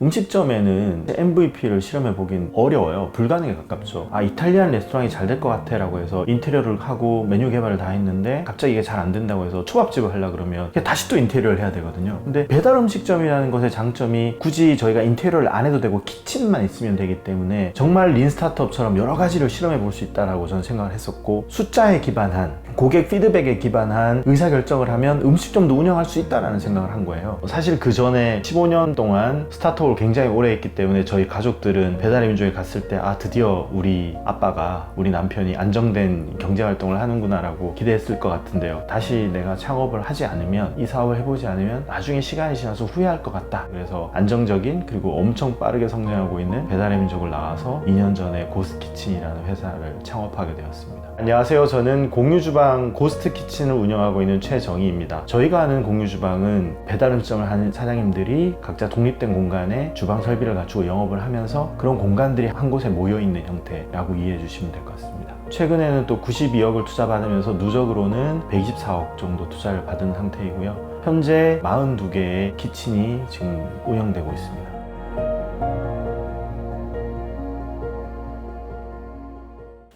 음식점에는 MVP를 실험해 보긴 어려워요. 불가능에 가깝죠. 아, 이탈리안 레스토랑이 잘 될 것 같아 라고 해서 인테리어를 하고 메뉴 개발을 다 했는데 갑자기 이게 잘 안 된다고 해서 초밥집을 하려 그러면 다시 또 인테리어를 해야 되거든요. 근데 배달 음식점이라는 것의 장점이 굳이 저희가 인테리어를 안 해도 되고 키친만 있으면 되기 때문에 정말 린 스타트업처럼 여러 가지를 실험해 볼 수 있다라고 저는 생각을 했었고 숫자에 기반한 고객 피드백에 기반한 의사결정을 하면 음식점도 운영할 수 있다라는 생각을 한 거예요. 사실 그 전에 15년 동안 스타트업을 굉장히 오래 했기 때문에 저희 가족들은 배달의 민족에 갔을 때 아 드디어 우리 아빠가 우리 남편이 안정된 경제 활동을 하는구나라고 기대했을 것 같은데요. 다시 내가 창업을 하지 않으면 이 사업을 해보지 않으면 나중에 시간이 지나서 후회할 것 같다. 그래서 안정적인 그리고 엄청 빠르게 성장하고 있는 배달의 민족을 나와서 2년 전에 고스키친이라는 회사를 창업하게 되었습니다. 안녕하세요. 저는 공유주방 고스트 키친을 운영하고 있는 최정희입니다. 저희가 하는 공유 주방은 배달 음식점을 하는 사장님들이 각자 독립된 공간에 주방 설비를 갖추고 영업을 하면서 그런 공간들이 한 곳에 모여 있는 형태라고 이해해 주시면 될 것 같습니다. 최근에는 또 92억을 투자받으면서 누적으로는 124억 정도 투자를 받은 상태이고요. 현재 42개의 키친이 지금 운영되고 있습니다.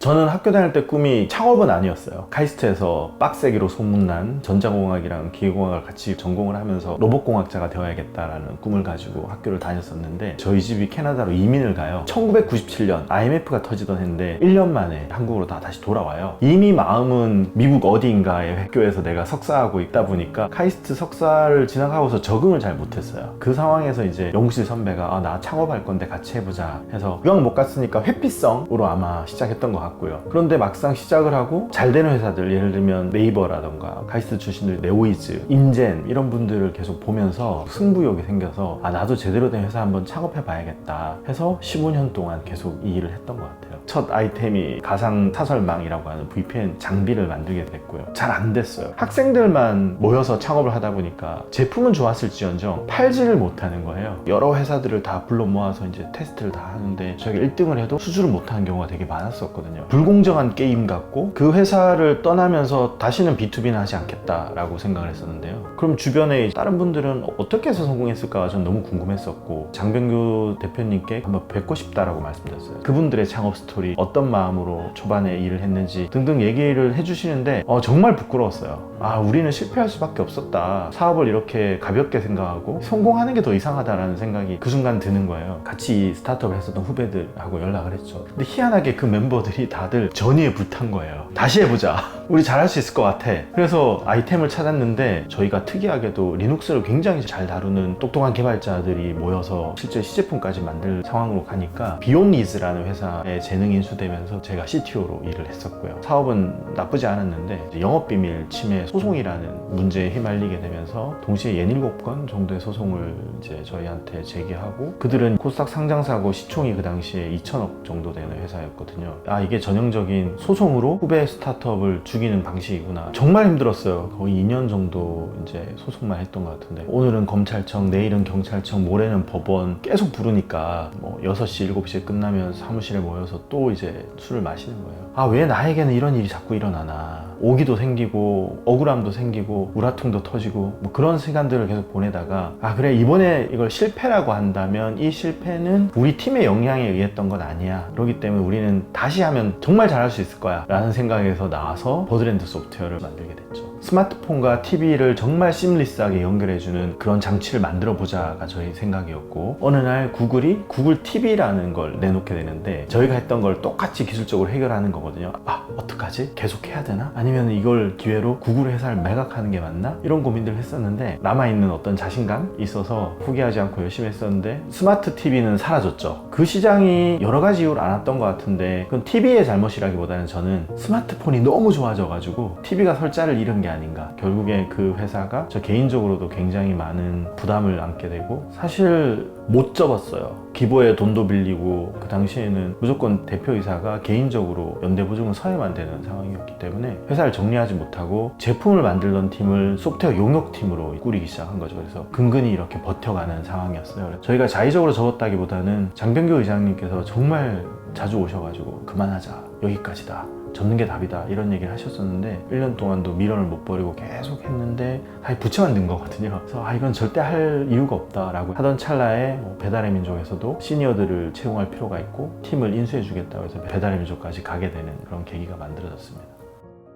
저는 학교 다닐 때 꿈이 창업은 아니었어요. 카이스트에서 빡세기로 소문난 전자공학이랑 기계공학을 같이 전공을 하면서 로봇공학자가 되어야겠다라는 꿈을 가지고 학교를 다녔었는데 저희 집이 캐나다로 이민을 가요. 1997년 IMF가 터지던 해인데 1년 만에 한국으로 다 다시 돌아와요. 이미 마음은 미국 어디인가의 학교에서 내가 석사하고 있다 보니까 카이스트 석사를 진학하고서 적응을 잘 못했어요. 그 상황에서 이제 영국실 선배가 아, 나 창업할 건데 같이 해보자 해서 유학 못 갔으니까 회피성으로 아마 시작했던 것 같 고요. 그런데 막상 시작을 하고 잘 되는 회사들 예를 들면 네이버라던가 카이스트 출신들 네오이즈, 인젠 이런 분들을 계속 보면서 승부욕이 생겨서 아 나도 제대로 된 회사 한번 창업해 봐야겠다 해서 15년 동안 계속 이 일을 했던 것 같아요. 첫 아이템이 가상 사설망이라고 하는 VPN 장비를 만들게 됐고요. 잘 안 됐어요. 학생들만 모여서 창업을 하다 보니까 제품은 좋았을지언정 팔지를 못하는 거예요. 여러 회사들을 다 불러 모아서 이제 테스트를 다 하는데 저희가 1등을 해도 수주를 못하는 경우가 되게 많았었거든요. 불공정한 게임 같고 그 회사를 떠나면서 다시는 B2B는 하지 않겠다라고 생각을 했었는데요. 그럼 주변에 다른 분들은 어떻게 해서 성공했을까 전 너무 궁금했었고 장병규 대표님께 한번 뵙고 싶다라고 말씀드렸어요. 그분들의 창업 스토리 어떤 마음으로 초반에 일을 했는지 등등 얘기를 해주시는데 어, 정말 부끄러웠어요. 아 우리는 실패할 수밖에 없었다. 사업을 이렇게 가볍게 생각하고 성공하는 게 더 이상하다라는 생각이 그 순간 드는 거예요. 같이 이 스타트업을 했었던 후배들하고 연락을 했죠. 근데 희한하게 그 멤버들이 다들 전의에 불탄 거예요. 다시 해보자. 우리 잘할 수 있을 것 같아. 그래서 아이템을 찾았는데 저희가 특이하게도 리눅스를 굉장히 잘 다루는 똑똑한 개발자들이 모여서 실제 시제품까지 만들 상황으로 가니까 비욘리즈라는 회사에 재능 이 인수되면서 제가 CTO로 일을 했었고요. 사업은 나쁘지 않았는데 이제 영업 비밀 침해 소송이라는 문제에 휘말리게 되면서 동시에 67건 정도의 소송을 이제 저희한테 제기하고 그들은 코스닥 상장사고 시총이 그 당시에 2천억 정도 되는 회사였거든요. 아 이게 전형적인 소송으로 후배 스타트업을 죽이는 방식이구나. 정말 힘들었어요. 거의 2년 정도 이제 소송만 했던 것 같은데 오늘은 검찰청, 내일은 경찰청, 모레는 법원 계속 부르니까 뭐 6시, 7시에 끝나면 사무실에 모여서 또 이제 술을 마시는 거예요. 아 왜 나에게는 이런 일이 자꾸 일어나나. 오기도 생기고 억울함도 생기고 우라통도 터지고 뭐 그런 시간들을 계속 보내다가 아 그래 이번에 이걸 실패라고 한다면 이 실패는 우리 팀의 역량에 의했던 건 아니야 그렇기 때문에 우리는 다시 하면 정말 잘할 수 있을 거야 라는 생각에서 나와서 버드랜드 소프트웨어를 만들게 됐죠 스마트폰과 TV를 정말 심리스하게 연결해주는 그런 장치를 만들어 보자가 저희 생각이었고 어느 날 구글이 구글 TV라는 걸 내놓게 되는데 저희가 했던 걸 똑같이 기술적으로 해결하는 거거든요 아 어떡하지? 계속 해야 되나? 아니면 이걸 기회로 구글 회사를 매각하는 게 맞나? 이런 고민들을 했었는데 남아있는 어떤 자신감 있어서 포기하지 않고 열심히 했었는데 스마트 TV는 사라졌죠 그 시장이 여러 가지 이유로 안 왔던 것 같은데 그건 TV의 잘못이라기보다는 저는 스마트폰이 너무 좋아져가지고 TV가 설자를 잃은 게 아닌가. 결국에 그 회사가 저 개인적으로도 굉장히 많은 부담을 안게 되고 사실 못 접었어요. 기부에 돈도 빌리고 그 당시에는 무조건 대표이사가 개인적으로 연대보증을 서야만 되는 상황이었기 때문에 회사를 정리하지 못하고 제품을 만들던 팀을 소프트웨어 용역팀으로 꾸리기 시작한 거죠. 그래서 근근히 이렇게 버텨가는 상황이었어요. 저희가 자의적으로 접었다기보다는 장병규 의장님께서 정말 자주 오셔가지고 그만하자. 여기까지다 접는 게 답이다. 이런 얘기를 하셨었는데 1년 동안도 미련을 못 버리고 계속 했는데 사실 부채만 는 거거든요. 그래서 아 이건 절대 할 이유가 없다 라고 하던 찰나에 뭐 배달의 민족에서도 시니어들을 채용할 필요가 있고 팀을 인수해 주겠다고 해서 배달의 민족까지 가게 되는 그런 계기가 만들어졌습니다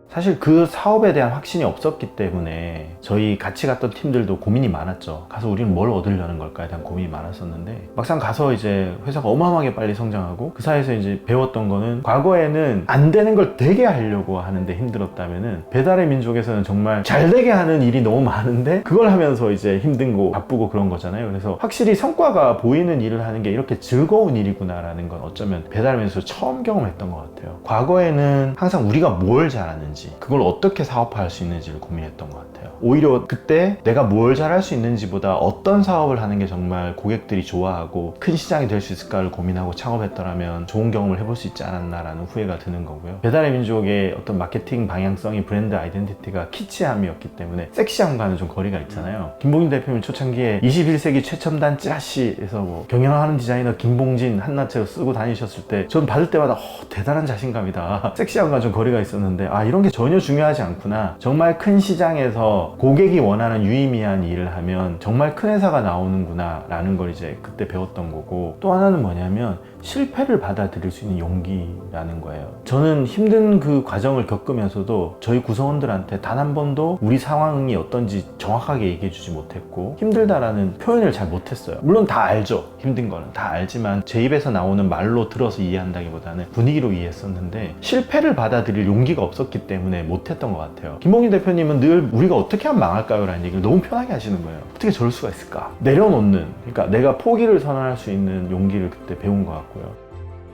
사실 그 사업에 대한 확신이 없었기 때문에 저희 같이 갔던 팀들도 고민이 많았죠. 가서 우리는 뭘 얻으려는 걸까에 대한 고민이 많았었는데 막상 가서 이제 회사가 어마어마하게 빨리 성장하고 그 사이에서 이제 배웠던 거는 과거에는 안 되는 걸 되게 하려고 하는데 힘들었다면은 배달의 민족에서는 정말 잘 되게 하는 일이 너무 많은데 그걸 하면서 이제 힘든고 바쁘고 그런 거잖아요. 그래서 확실히 성과가 보이는 일을 하는 게 이렇게 즐거운 일이구나라는 건 어쩌면 배달의 민족에서 처음 경험했던 것 같아요. 과거에는 항상 우리가 뭘 잘하는지 그걸 어떻게 사업화할 수 있는지를 고민했던 것 같아요. 오히려 그때 내가 뭘 잘할 수 있는지보다 어떤 사업을 하는 게 정말 고객들이 좋아하고 큰 시장이 될 수 있을까를 고민하고 창업했더라면 좋은 경험을 해볼 수 있지 않았나라는 후회가 드는 거고요. 배달의 민족의 어떤 마케팅 방향성이 브랜드 아이덴티티가 키치함이었기 때문에 섹시함과는 좀 거리가 있잖아요. 김봉진 대표님 초창기에 21세기 최첨단 찌라시에서 뭐 경영하는 디자이너 김봉진 한나체로 쓰고 다니셨을 때 전 받을 때마다 어, 대단한 자신감이다. 섹시함과 좀 거리가 있었는데 아 이런 게 전혀 중요하지 않구나. 정말 큰 시장에서 고객이 원하는 유의미한 일을 하면 정말 큰 회사가 나오는구나 라는 걸 이제 그때 배웠던 거고 또 하나는 뭐냐면 실패를 받아들일 수 있는 용기라는 거예요. 저는 힘든 그 과정을 겪으면서도 저희 구성원들한테 단 한 번도 우리 상황이 어떤지 정확하게 얘기해 주지 못했고 힘들다라는 표현을 잘 못했어요. 물론 다 알죠. 힘든 거는 다 알지만 제 입에서 나오는 말로 들어서 이해한다기보다는 분위기로 이해했었는데 실패를 받아들일 용기가 없었기 때문에 못했던 것 같아요. 김봉진 대표님은 늘 우리가 어떻게 하면 망할까요? 라는 얘기를 너무 편하게 하시는 거예요. 어떻게 저럴 수가 있을까? 내려놓는, 그러니까 내가 포기를 선언할 수 있는 용기를 그때 배운 것 같고요.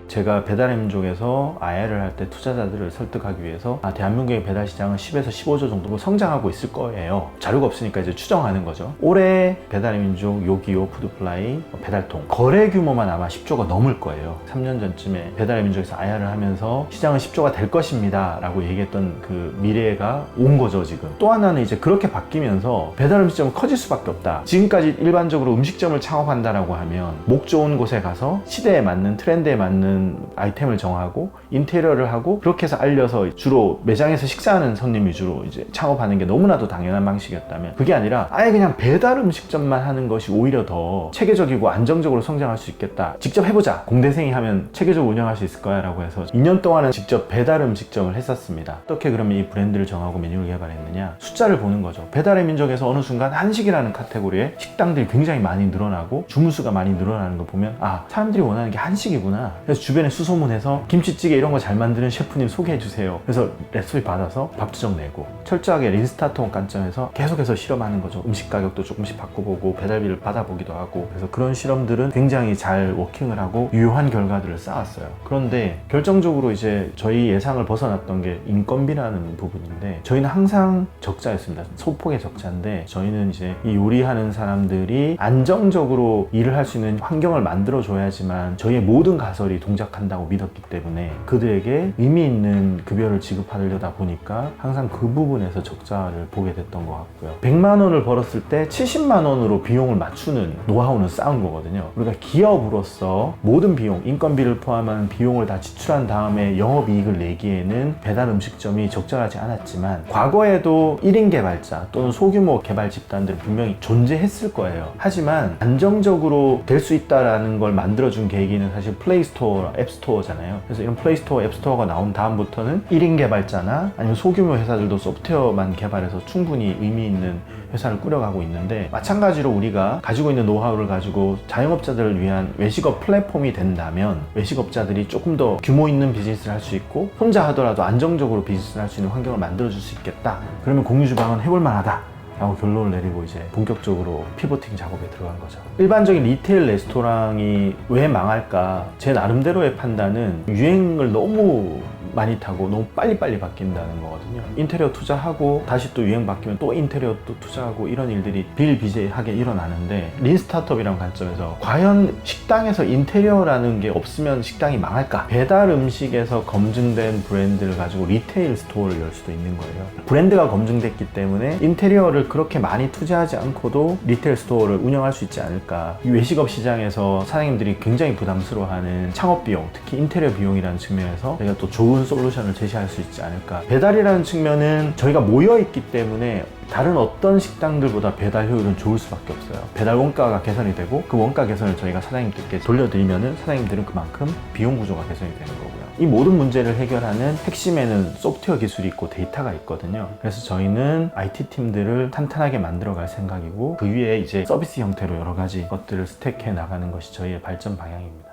제가 배달의 민족에서 IR을 할 때 투자자들을 설득하기 위해서 아, 대한민국의 배달 시장은 10에서 15조 정도로 성장하고 있을 거예요. 자료가 없으니까 이제 추정하는 거죠. 올해 배달의 민족, 요기요, 푸드플라이, 뭐 배달통 거래 규모만 아마 10조가 넘을 거예요. 3년 전쯤에 배달의 민족에서 IR을 하면서 시장은 10조가 될 것입니다 라고 얘기했던 그 미래가 온 거죠 지금. 또 하나는 이제 그렇게 바뀌면서 배달 음식점은 커질 수밖에 없다. 지금까지 일반적으로 음식점을 창업한다라고 하면 목 좋은 곳에 가서 시대에 맞는 트렌드에 맞는 아이템을 정하고 인테리어를 하고 그렇게 해서 알려서 주로 매장에서 식사하는 손님 위주로 이제 창업하는 게 너무나도 당연한 방식이었다면 그게 아니라 아예 그냥 배달 음식점만 하는 것이 오히려 더 체계적이고 안정적으로 성장할 수 있겠다. 직접 해보자. 공대생이 하면 체계적으로 운영할 수 있을 거야 라고 해서 2년 동안은 직접 배달 음식점을 했었습니다. 어떻게 그러면 이 브랜드를 정하고 메뉴를 개발했느냐? 숫자를 보는 거죠. 배달의 민족에서 어느 순간 한식이라는 카테고리에 식당들이 굉장히 많이 늘어나고 주문수가 많이 늘어나는 걸 보면 아 사람들이 원하는 게 한식이구나. 그래서 주변에 수소문해서 김치찌개 이런 거 잘 만드는 셰프님 소개해 주세요. 그래서 레시피 받아서 밥투정 내고 철저하게 린스타통 관점에서 계속해서 실험하는 거죠. 음식 가격도 조금씩 바꿔보고 배달비를 받아보기도 하고 그래서 그런 실험들은 굉장히 잘 워킹을 하고 유효한 결과들을 쌓았어요. 그런데 결정적으로 이제 저희 예상을 벗어났던 게 인건비라는 부분인데 저희는 항상 적자였습니다. 소폭의 적자인데 저희는 이제 이 요리하는 사람들이 안정적으로 일을 할 수 있는 환경을 만들어 줘야지만 저희의 모든 가설이 동 작한다고 믿었기 때문에 그들에게 의미 있는 급여를 지급하려다 보니까 항상 그 부분에서 적자를 보게 됐던 것 같고요. 100만 원을 벌었을 때 70만 원으로 비용을 맞추는 노하우는 쌓은 거거든요. 우리가 기업으로서 모든 비용, 인건비를 포함한 비용을 다 지출한 다음에 영업이익을 내기에는 배달 음식점이 적절하지 않았지만 과거에도 1인 개발자 또는 소규모 개발 집단들은 분명히 존재했을 거예요. 하지만 안정적으로 될 수 있다라는 걸 만들어준 계기는 사실 플레이스토어, 앱스토어잖아요. 그래서 이런 플레이스토어, 앱스토어가 나온 다음부터는 1인 개발자나 아니면 소규모 회사들도 소프트웨어만 개발해서 충분히 의미 있는 회사를 꾸려가고 있는데 마찬가지로 우리가 가지고 있는 노하우를 가지고 자영업자들을 위한 외식업 플랫폼이 된다면 외식업자들이 조금 더 규모 있는 비즈니스를 할 수 있고 혼자 하더라도 안정적으로 비즈니스를 할 수 있는 환경을 만들어 줄 수 있겠다. 그러면 공유주방은 해볼 만하다. 라고 결론을 내리고 이제 본격적으로 피보팅 작업에 들어간 거죠. 일반적인 리테일 레스토랑이 왜 망할까? 제 나름대로의 판단은 유행을 너무 많이 타고 너무 빨리빨리 바뀐다는 거거든요. 인테리어 투자하고 다시 또 유행 바뀌면 또 인테리어 또 투자하고 이런 일들이 비일비재하게 일어나는데 린 스타트업이라는 관점에서 과연 식당에서 인테리어라는 게 없으면 식당이 망할까? 배달 음식에서 검증된 브랜드를 가지고 리테일 스토어를 열 수도 있는 거예요. 브랜드가 검증됐기 때문에 인테리어를 그렇게 많이 투자하지 않고도 리테일 스토어를 운영할 수 있지 않을까. 이 외식업 시장에서 사장님들이 굉장히 부담스러워하는 창업 비용, 특히 인테리어 비용이라는 측면에서 저희가 또 좋은 좋은 솔루션을 제시할 수 있지 않을까. 배달이라는 측면은 저희가 모여 있기 때문에 다른 어떤 식당들보다 배달 효율은 좋을 수밖에 없어요. 배달 원가가 개선이 되고 그 원가 개선을 저희가 사장님들께 돌려드리면은 사장님들은 그만큼 비용 구조가 개선이 되는 거고요. 이 모든 문제를 해결하는 핵심에는 소프트웨어 기술이 있고 데이터가 있거든요. 그래서 저희는 IT 팀들을 탄탄하게 만들어 갈 생각이고 그 위에 이제 서비스 형태로 여러 가지 것들을 스택해 나가는 것이 저희의 발전 방향입니다.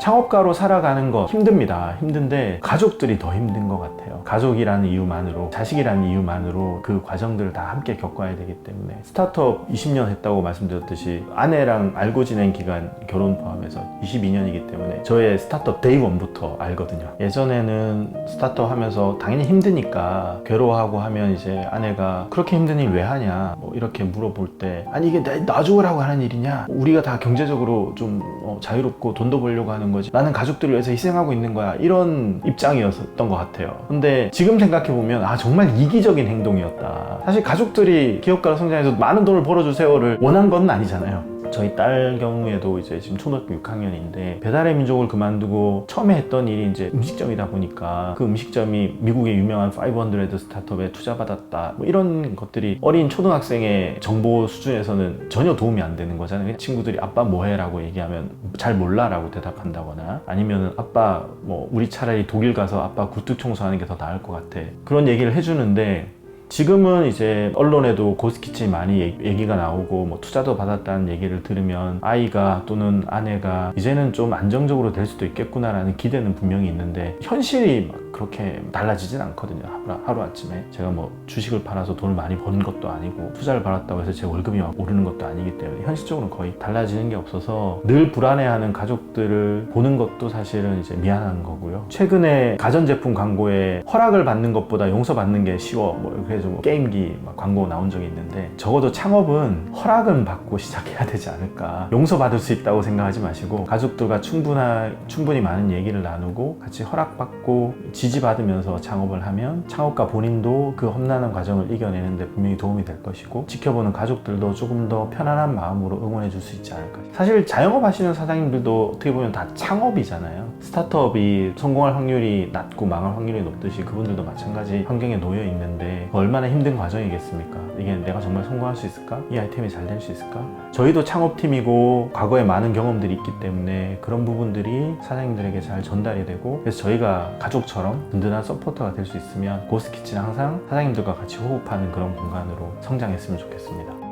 창업가로 살아가는 거 힘듭니다. 힘든데 가족들이 더 힘든 것 같아요. 가족이라는 이유만으로, 자식이라는 이유만으로 그 과정들을 다 함께 겪어야 되기 때문에 스타트업 20년 했다고 말씀드렸듯이 아내랑 알고 지낸 기간 결혼 포함해서 22년이기 때문에 저의 스타트업 데이 원부터 알거든요. 예전에는 스타트업 하면서 당연히 힘드니까 괴로워하고 하면 이제 아내가 그렇게 힘든 일 왜 하냐 뭐 이렇게 물어볼 때 아니 이게 나, 나 죽으라고 하는 일이냐 우리가 다 경제적으로 좀 어, 자유롭고 돈도 벌려고 하는 거지. 나는 가족들을 위해서 희생하고 있는 거야. 이런 입장이었던 것 같아요. 근데 지금 생각해보면 아 정말 이기적인 행동이었다. 사실 가족들이 기업가로 성장해서 많은 돈을 벌어주세요를 원한 건 아니잖아요. 저희 딸 경우에도 이제 지금 초등학교 6학년인데 배달의 민족을 그만두고 처음에 했던 일이 이제 음식점이다 보니까 그 음식점이 미국의 유명한 500 스타트업에 투자받았다. 뭐 이런 것들이 어린 초등학생의 정보 수준에서는 전혀 도움이 안 되는 거잖아요. 친구들이 아빠 뭐해 라고 얘기하면 잘 몰라 라고 대답한다거나 아니면 아빠 뭐 우리 차라리 독일 가서 아빠 구두 청소하는 게 더 나을 것 같아. 그런 얘기를 해주는데 지금은 이제 언론에도 고스키친이 많이 얘- 얘기가 나오고 뭐 투자도 받았다는 얘기를 들으면 아이가 또는 아내가 이제는 좀 안정적으로 될 수도 있겠구나라는 기대는 분명히 있는데 현실이 막 그렇게 달라지진 않거든요. 하루, 아침에. 제가 뭐 주식을 팔아서 돈을 많이 버는 것도 아니고 투자를 받았다고 해서 제 월급이 막 오르는 것도 아니기 때문에 현실적으로 거의 달라지는 게 없어서 늘 불안해하는 가족들을 보는 것도 사실은 이제 미안한 거고요. 최근에 가전제품 광고에 허락을 받는 것보다 용서받는 게 쉬워. 뭐 그래서 뭐 게임기 막 광고 나온 적이 있는데 적어도 창업은 허락은 받고 시작해야 되지 않을까. 용서받을 수 있다고 생각하지 마시고 가족들과 충분한 충분히 많은 얘기를 나누고 같이 허락받고 지지받으면서 창업을 하면 창업가 본인도 그 험난한 과정을 이겨내는데 분명히 도움이 될 것이고 지켜보는 가족들도 조금 더 편안한 마음으로 응원해 줄 수 있지 않을까. 사실 자영업 하시는 사장님들도 어떻게 보면 다 창업이잖아요. 스타트업이 성공할 확률이 낮고 망할 확률이 높듯이 그분들도 마찬가지 환경에 놓여 있는데 얼마나 힘든 과정이겠습니까? 이게 내가 정말 성공할 수 있을까? 이 아이템이 잘 될 수 있을까? 저희도 창업팀이고 과거에 많은 경험들이 있기 때문에 그런 부분들이 사장님들에게 잘 전달이 되고 그래서 저희가 가족처럼 든든한 서포터가 될 수 있으면 고스키치는 항상 사장님들과 같이 호흡하는 그런 공간으로 성장했으면 좋겠습니다.